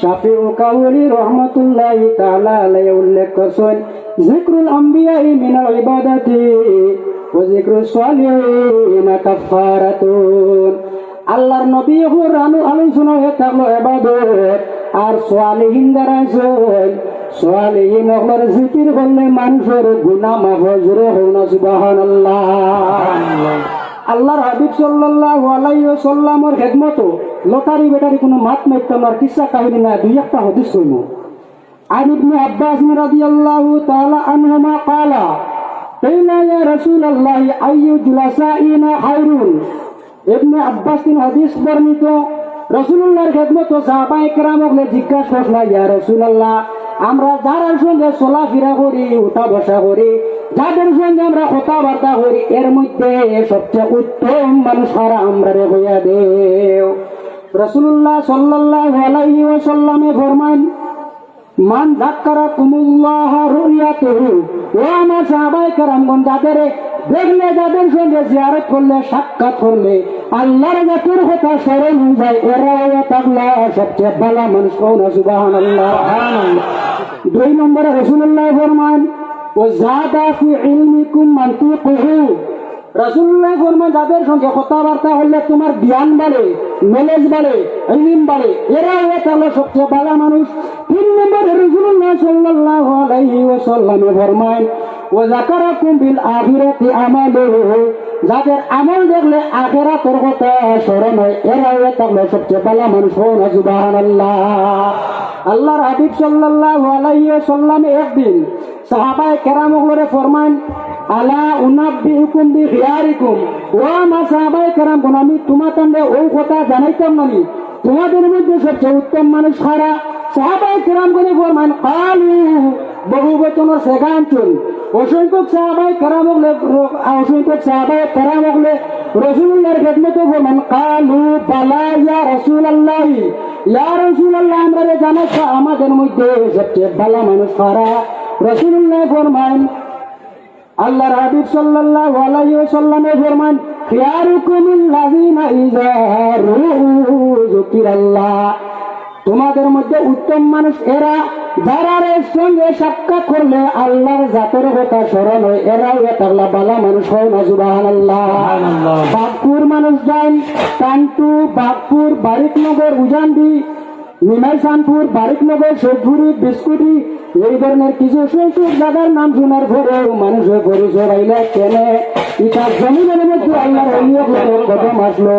শাফিউ কাউলি রহমতুল্লাহ আলাইহি উল্লেখ করছেন যিকরুল আম্বিয়া মিনাল ইবাদাতি ওয়া যিকরুস সালিহিন কাফারাতুন আল্লাহর নবী হুরানু আলোচনা হয়ে থাকল ইবাদত আর সালিহিন দ্বারা সালিহিন হলোর জিকির করলে মানুষের গুনাহ মাফ হয় জোরে হোক না সুবহানাল্লাহ। আল্লাহর হাবিব সাল্লাল্লাহু আলাইহি ওয়াসাল্লামের খেদমত লটারি বেটারি কোনো মাত মাইতাম আর কিসা কাহিনী না দুই একটা হদিস কইমু عن ابن عباس رضي الله تعالى عنهما قال قيل يا رسول الله أي جلسائنا خير ابن عباس তিন হাদিস বর্ণিত রসুল্লাহর খেদমত সাহাবা একরাম হলে জিজ্ঞাসা করল ইয়া রসুল্লাহ আমরা যার সঙ্গে চলাফেরা করি উঠা বসা করি যাদের সঙ্গে আমরা কথাবার্তা করি এর মধ্যে সবচেয়ে উত্তম মানুষ হারা আমরা রে হইয়া দেও রসুল্লাহ সাল্লাহ আলাইহি ওয়াসাল্লামে ফরমান মান যাক্কারা কুমুল্লাহ রুইয়াতুহু ও আমার সাহাবায়ে কেরামগণ, যাদের দেখলে, যাদের সঙ্গে জিয়ারত করলে, সাক্ষাৎ করলে, আল্লাহর জাতির কথা স্মরণ হয়ে যায় এরা তাকলা সবচেয়ে ভালো মানুষ কোন সুবহানাল্লাহ দুই নম্বরে রসুল্লাহ ফরমান ও জাদা ফি ইলমিকুম মানতিকুহু রসুল্লাহ ফরমান যাদের সঙ্গে কথাবার্তা হলে তোমার জ্ঞান বাড়ে নলেজ বাড়ে ইলিম বাড়ে এরা হয়ে তাহলে সবচেয়ে ভালো মানুষ। তিন নম্বরে রসুল্লাহ সাল্লাল্লাহু আলাইহি ওয়াসাল্লামে ফরমান ও যাকারাকুম বিল আখিরাতি আমালুহু যাদের আমল দেখলে আখেরাতের কথা স্মরণ হয় এরা তাহলে সবচেয়ে ভালো মানুষ হন, সুবহানাল্লাহ। আল্লাহর হাবিব সাল্লাল্লাহু আলাইহি ওয়াসাল্লামে একদিন সাহাবায়ে কেরামগুলোরে ফরমান আলা উনাব্বিউকুম বি খিয়ারিকুম ও আমার সাহাবায়ে কেরাম, কোন আমি তোমাদের ওই কথা জানাইতাম না নি। তোমাদের মধ্যে সবচেয়ে উত্তম মানুষ খারা সাহাবায়ে কেরাম করে ফরমান, কালু বহু বচনের সেগাঞ্চল অসংখ্যক সাহাবায়ে কেরাম হলে অসংখ্যক সাহাবায়ে কেরাম হলে রসুল্লাহর খেদমতে ফরমান, কালু বালা ইয়া রাসূলুল্লাহ। ইয়া রাসূলুল্লাহ, আমরা রে জানাচ্ছ আমাদের মধ্যে সবচেয়ে ভালো মানুষ খারা রসুল্লাহ ফরমান আল্লাহর হাবিব সাল্লাল্লাহু আলাইহি ওয়াসাল্লামে ফরমান খিয়ারুকুমুল্লাযিনা ইযা রুউ যুকিরাল্লাহ তোমাদের মধ্যে উত্তম মানুষ এরা যারা সঙ্গে সাক্ষাৎ করলে আল্লাহর জাতের কথা স্মরণ হয় এরাও এতাল্লাহ বালা মানুষ হয় না সুবহানাল্লাহ। বাগপুর মানুষ যান কান্টু বাগপুর বারিকনগর উজানদি নিমাই শানপুর বারিকনগর শেখপুরি বিস্কুটি এই ধরনের কিছু সংখ্যক জায়গার নাম শোনার পরেও মানুষের পরিচয় আইলে কেনে? ইটা জমিনের মধ্যে অলিয়ত কদম আসলো।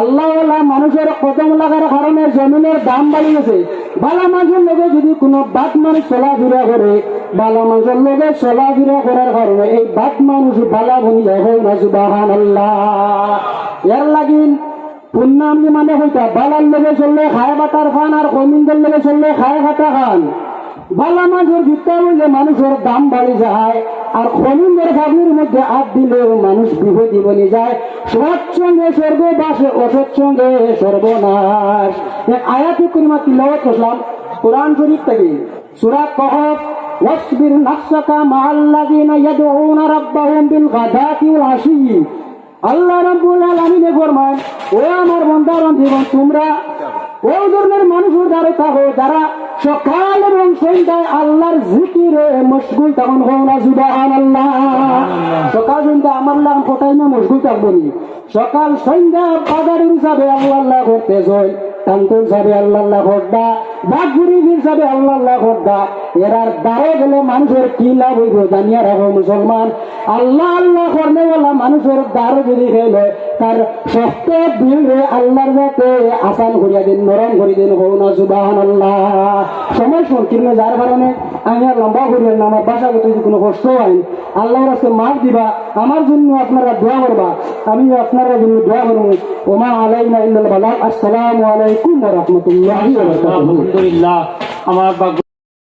আল্লাহ আল্লাহ মানুষের কদম লাগার কারণে জমিনের দাম বাড়িয়েছে। বালা মানুষের লোকে যদি কোনো বাদ মানুষ চলাফেরা করে, বালা মানুষের লোকে চলাফেরা করার কারণে এই বাদ মানুষ বালা বনি যায় না সুবাহান আল্লাহ এর লাগিন পুণ্যাম মানে হইতা, বালার লেগে চললে খায় বাটার খান আর কমিন্দের লেগে চললে খায় বাটা খান। বালা মাছের জুতা বললে মানুষের দাম বাড়ি যায় আর খনিন্দের ভাবির মধ্যে হাত দিলেও মানুষ বিপদী বনি যায় সৎসঙ্গে স্বর্গবাসে অসৎসঙ্গে সর্বনাশ এক আয়াতে করিমা তিলাওয়াত করলাম কোরআন শরীফ থেকে সুরা কহফ واصبر نفسك مع الذين يدعون ربهم بالغداة والعشي আল্লাহ রাব্বুল আলামিনে ফরমান ও আমার বন্ধা বান্ধবীগণ তোমরা ওই ধরনের মানুষের দ্বারা থাকো যারা সকাল এবং সন্ধ্যায় আল্লাহর জিকিরে মশগুল তখন হও না সুবাহান আল্লাহ সকাল সন্ধ্যা আমার নাম কোথায় না মশগুল থাকব নি। সকাল সন্ধ্যা বাজারের হিসাবে আল্লাহ আল্লাহ করতে জয় টাঙ্কুর সাবে আল্লাহ আল্লাহ হড্ডা বাঘগুড়ি হিসাবে আল্লাহ আল্লাহ হড্ডা এরার দ্বারে গেলে মানুষের কি লাভ হইব জানিয়া রাখো মুসলমান। আল্লাহ আল্লাহ করনেওয়ালা মানুষের দ্বারে যদি খেলে তার বিল রে আল্লাহর যাতে আসান করিয়া দিন নরম করি দিন, হৌ না সুবাহান আল্লাহ সময় সংকীর্ণ যার কারণে আমি আর লম্বা করিয়া না আমার বাসাগত যদি কোনো কষ্ট হয় আল্লাহর কাছে মাফ দিবা আমার জন্য আপনারা দোয়া করবা আমি আপনারা জন্য দোয়া করব ওমা আলাইনা ইল্লাল বালাগ আসসালামু আলাইকুম ওয়া রাহমাতুল্লাহি ওয়া বারাকাতুহু। আলহামদুলিল্লাহ, আমার